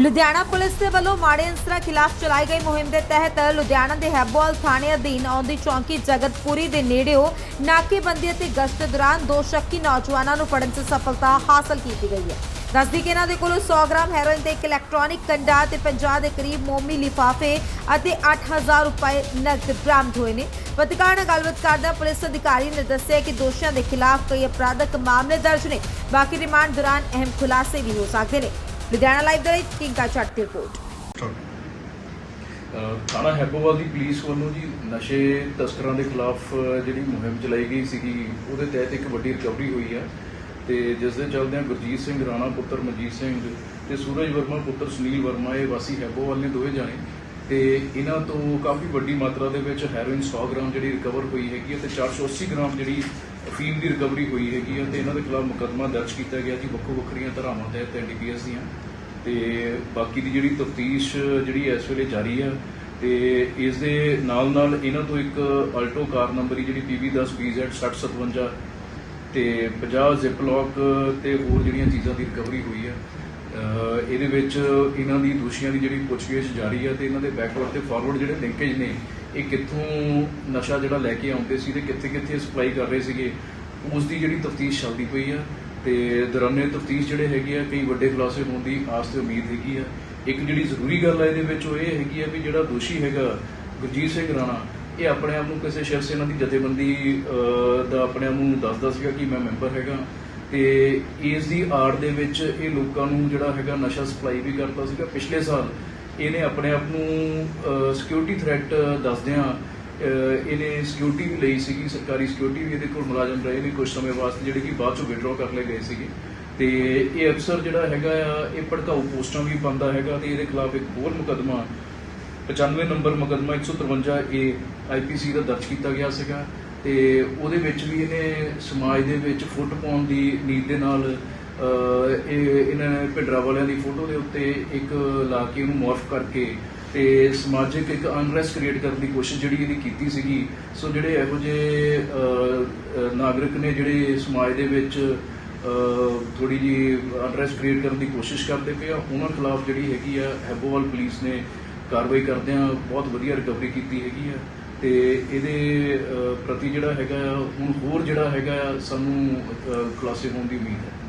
Ludhiana police ਦੇ ਵੱਲੋਂ ਮਾੜੇ ਅਨਸਰਾਂ ਖਿਲਾਫ ਚਲਾਈ ਗਈ ਮੁਹਿੰਮ ਦੇ ਤਹਿਤ ਲੁਧਿਆਣਾ ਦੇ ਹੈਬੋਲ ਥਾਣੇ ਅਧੀਨ ਆਉਂਦੀ ਚੌਂਕੀ ਜਗਤਪੁਰੀ ਦੇ ਨੇੜਿਓ ਨਾਕੇਬੰਦੀ ਅਤੇ ਗਸ਼ਤ ਦੌਰਾਨ ਦੋ ਸ਼ੱਕੀ ਨੌਜਵਾਨਾਂ ਨੂੰ ਫੜਨ 'ਚ ਸਫਲਤਾ ਹਾਸਲ ਕੀਤੀ ਗਈ ਹੈ। ਦੱਸਦੀ ਕਿ ਇਹਨਾਂ ਦੇ ਕੋਲੋਂ 100 ਗ੍ਰਾਮ ਹੈਰੋਇਨ ਤੇ ਇੱਕ ਇਲੈਕਟ੍ਰੋਨਿਕ ਕੰਡਾ ਤੇ 50 ਦੇ ਕਰੀਬ ਮੋਮੀ ਲਿਫਾਫੇ ਅਤੇ 8000 ਰੁਪਏ ਨਕਦ ਬਰਾਮਦ ਹੋਏ ਨੇ। ਪੱਤਰਕਾਰ ਨਾਲ ਗੱਲਬਾਤ ਕਰਦਿਆਂ ਪੁਲਿਸ ਅਧਿਕਾਰੀ ਨੇ ਦੱਸਿਆ ਕਿ ਦੋਸ਼ੀਆਂ ਦੇ ਖਿਲਾਫ ਕਈ ਅਪਰਾਧਕ ਮਾਮਲੇ ਦਰਜ ਨੇ। ਬਾਕੀ ਰਿਮਾਂਡ ਦੌਰਾਨ ਅਹਿਮ ਖੁਲਾਸੇ ਵੀ ਹੋ ਸਕਦੇ ਨੇ। ਲੁਧਿਆਣਾ ਲਾਈਵ ਦੇ ਲਈ ਟਿੰਕਾ ਚੱਟ ਦੀ ਰਿਪੋਰਟ। ਥਾਣਾ ਹੈਬੋਵਾਲ ਦੀ ਪੁਲਿਸ ਵੱਲੋਂ ਜੀ ਨਸ਼ੇ ਤਸਕਰਾਂ ਦੇ ਖਿਲਾਫ ਜਿਹੜੀ ਮੁਹਿੰਮ ਚਲਾਈ ਗਈ ਸੀਗੀ, ਉਹਦੇ ਤਹਿਤ ਇੱਕ ਵੱਡੀ ਰਿਕਵਰੀ ਹੋਈ ਹੈ। ਤੇ ਜਿਸ ਦੇ ਚੱਲਦਿਆਂ ਗੁਰਜੀਤ ਸਿੰਘ ਰਾਣਾ ਪੁੱਤਰ ਮਨਜੀਤ ਸਿੰਘ ਤੇ ਸੂਰਜ ਵਰਮਾ ਪੁੱਤਰ ਸੁਨੀਲ ਵਰਮਾ, ਇਹ ਵਾਸੀ ਹੈਬੋਵਾਲ ਨੇ ਦੋਵੇਂ ਜਾਣੇ ਤੇ ਇਹਨਾਂ ਤੋਂ ਕਾਫੀ ਵੱਡੀ ਮਾਤਰਾ ਦੇ ਵਿੱਚ ਹੈਰੋਇਨ 100 ਗ੍ਰਾਮ ਜਿਹੜੀ ਰਿਕਵਰ ਹੋਈ ਹੈਗੀ ਹੈ ਤੇ 480 ਗ੍ਰਾਮ ਜਿਹੜੀ ਅਫੀਮ ਦੀ ਰਿਕਵਰੀ ਹੋਈ ਹੈਗੀ ਹੈ ਤੇ ਇਹਨਾਂ ਦੇ ਖਿਲਾਫ ਮੁਕੱਦਮਾ ਦਰਜ ਕੀਤਾ ਗਿਆ ਜੀ ਵੱਖੋ ਵੱਖਰੀਆਂ ਧਾਰਾਵਾਂ ਤਹਿਤ ਐਨਡੀਪੀਐਸ ਦੀਆਂ। ਤੇ ਬਾਕੀ ਦੀ ਜਿਹੜੀ ਤਫਤੀਸ਼ ਜਿਹੜੀ ਇਸ ਵੇਲੇ ਜਾਰੀ ਹੈ ਤੇ ਇਸ ਦੇ ਨਾਲ ਨਾਲ ਇਹਨਾਂ ਤੋਂ ਇੱਕ ਅਲਟੋ ਕਾਰ ਨੰਬਰ ਜਿਹੜੀ PV10 BZ 6057 ਤੇ 50 ਜ਼ਿਪ ਲੋਕ ਤੇ ਹੋਰ ਜਿਹੜੀਆਂ ਚੀਜ਼ਾਂ ਦੀ ਰਿਕਵਰੀ ਹੋਈ ਹੈ। ਇਹਦੇ ਵਿੱਚ ਇਹਨਾਂ ਦੀ ਦੋਸ਼ੀਆਂ ਦੀ ਜਿਹੜੀ ਪੁੱਛਗਿੱਛ ਜਾਰੀ ਹੈ ਤੇ ਇਹਨਾਂ ਦੇ ਬੈਕਵਰਡ ਤੇ ਫਾਰਵਰਡ ਜਿਹੜੇ ਲਿੰਕੇਜ ਨੇ, ਇਹ ਕਿੱਥੋਂ ਨਸ਼ਾ ਜਿਹੜਾ ਲੈ ਕੇ ਆਉਂਦੇ ਸੀ ਤੇ ਕਿੱਥੇ ਕਿੱਥੇ ਸਪਲਾਈ ਕਰ ਰਹੇ ਸੀਗੇ ਉਸ ਦੀ ਜਿਹੜੀ ਤਫਤੀਸ਼ ਚੱਲਦੀ ਪਈ ਆ ਤੇ ਦੌਰਾਨੇ ਤਫਤੀਸ਼ ਜਿਹੜੇ ਹੈਗੇ ਆ, ਕਈ ਵੱਡੇ ਖੁਲਾਸੇ ਹੋਣ ਦੀ ਆਸ ਤੇ ਉਮੀਦ ਹੈਗੀ ਆ। ਇੱਕ ਜਿਹੜੀ ਜ਼ਰੂਰੀ ਗੱਲ ਆ ਇਹਦੇ ਵਿੱਚ ਉਹ ਇਹ ਹੈਗੀ ਆ ਵੀ ਜਿਹੜਾ ਦੋਸ਼ੀ ਹੈਗਾ ਗੁਰਜੀਤ ਸਿੰਘ ਰਾਣਾ, ਇਹ ਆਪਣੇ ਆਪ ਨੂੰ ਕਿਸੇ ਸ਼ਿਵ ਇਹਨਾਂ ਦੀ ਜਥੇਬੰਦੀ ਦਾ ਆਪਣੇ ਆਪ ਨੂੰ ਦੱਸਦਾ ਸੀਗਾ ਕਿ ਮੈਂ ਮੈਂਬਰ ਹੈਗਾ। ਤੇ ਇਸ ਦੀ ਆੜ ਦੇ ਵਿੱਚ ਇਹ ਲੋਕਾਂ ਨੂੰ ਜਿਹੜਾ ਹੈਗਾ ਨਸ਼ਾ ਸਪਲਾਈ ਵੀ ਕਰਦਾ ਸੀਗਾ। ਪਿਛਲੇ ਸਾਲ ਇਹਨੇ ਆਪਣੇ ਆਪ ਨੂੰ ਸਿਕਿਉਰਿਟੀ ਥ੍ਰੈਟ ਦੱਸਦਿਆਂ ਇਹਨੇ ਸਿਕਿਉਰਿਟੀ ਵੀ ਲਈ ਸੀਗੀ, ਸਰਕਾਰੀ ਸਿਕਿਉਰਿਟੀ ਵੀ ਇਹਦੇ ਕੋਲ ਮੁਲਾਜ਼ਮ ਰਹੇ ਨੇ ਕੁਝ ਸਮੇਂ ਵਾਸਤੇ, ਜਿਹੜੇ ਕਿ ਬਾਅਦ ਚੋਂ ਵਿਡਰਾਅ ਕਰ ਲਏ ਗਏ ਸੀਗੇ। ਤੇ ਇਹ ਅਫਸਰ ਜਿਹੜਾ ਹੈਗਾ ਆ, ਇਹ ਭੜਕਾਊ ਪੋਸਟਾਂ ਵੀ ਪਾਉਂਦਾ ਹੈਗਾ ਤੇ ਇਹਦੇ ਖਿਲਾਫ ਇੱਕ ਹੋਰ ਮੁਕੱਦਮਾ 95 ਨੰਬਰ ਮੁਕੱਦਮਾ 153 ਏ ਆਈਪੀਸੀ ਦਾ ਦਰਜ ਕੀਤਾ ਗਿਆ ਸੀਗਾ। ਤੇ ਉਹਦੇ ਵਿੱਚ ਵੀ ਇਹਨੇ ਸਮਾਜ ਦੇ ਵਿੱਚ ਫੁੱਟ ਪਾਉਣ ਦੀ ਨੀਤ ਦੇ ਨਾਲ ਇਹ ਇਹਨਾਂ ਨੇ ਭਿੰਡਰਾ ਵਾਲਿਆਂ ਦੀ ਫੋਟੋ ਦੇ ਉੱਤੇ ਇੱਕ ਲਾ ਕੇ ਉਹਨੂੰ ਮੋਰਫ ਕਰਕੇ ਤੇ ਸਮਾਜਿਕ ਇੱਕ ਅਨਰੈਸਟ ਕ੍ਰੀਏਟ ਕਰਨ ਦੀ ਕੋਸ਼ਿਸ਼ ਜਿਹੜੀ ਇਹਦੀ ਕੀਤੀ ਸੀਗੀ। ਸੋ ਜਿਹੜੇ ਇਹੋ ਜਿਹੇ ਨਾਗਰਿਕ ਨੇ ਜਿਹੜੇ ਸਮਾਜ ਦੇ ਵਿੱਚ ਥੋੜੀ ਜੀ ਅਨਰੈਸਟ ਕ੍ਰੀਏਟ ਕਰਨ ਦੀ ਕੋਸ਼ਿਸ਼ ਕਰਦੇ ਪਏ ਆ, ਉਹਨਾਂ ਖਿਲਾਫ ਜਿਹੜੀ ਹੈਗੀ ਆ, ਹੈਬੋਵਾਲ ਪੁਲਿਸ ਨੇ ਕਾਰਵਾਈ ਕਰਦਿਆਂ ਬਹੁਤ ਵਧੀਆ ਰਿਕਵਰੀ ਕੀਤੀ ਹੈਗੀ ਆ। ਤੇ ਇਹਦੇ ਪ੍ਰਤੀ ਜਿਹੜਾ ਹੈਗਾ ਆ, ਹੁਣ ਹੋਰ ਜਿਹੜਾ ਹੈਗਾ ਆ, ਸਾਨੂੰ ਖੁਲਾਸੇ ਹੋਣ ਦੀ ਉਮੀਦ ਹੈ।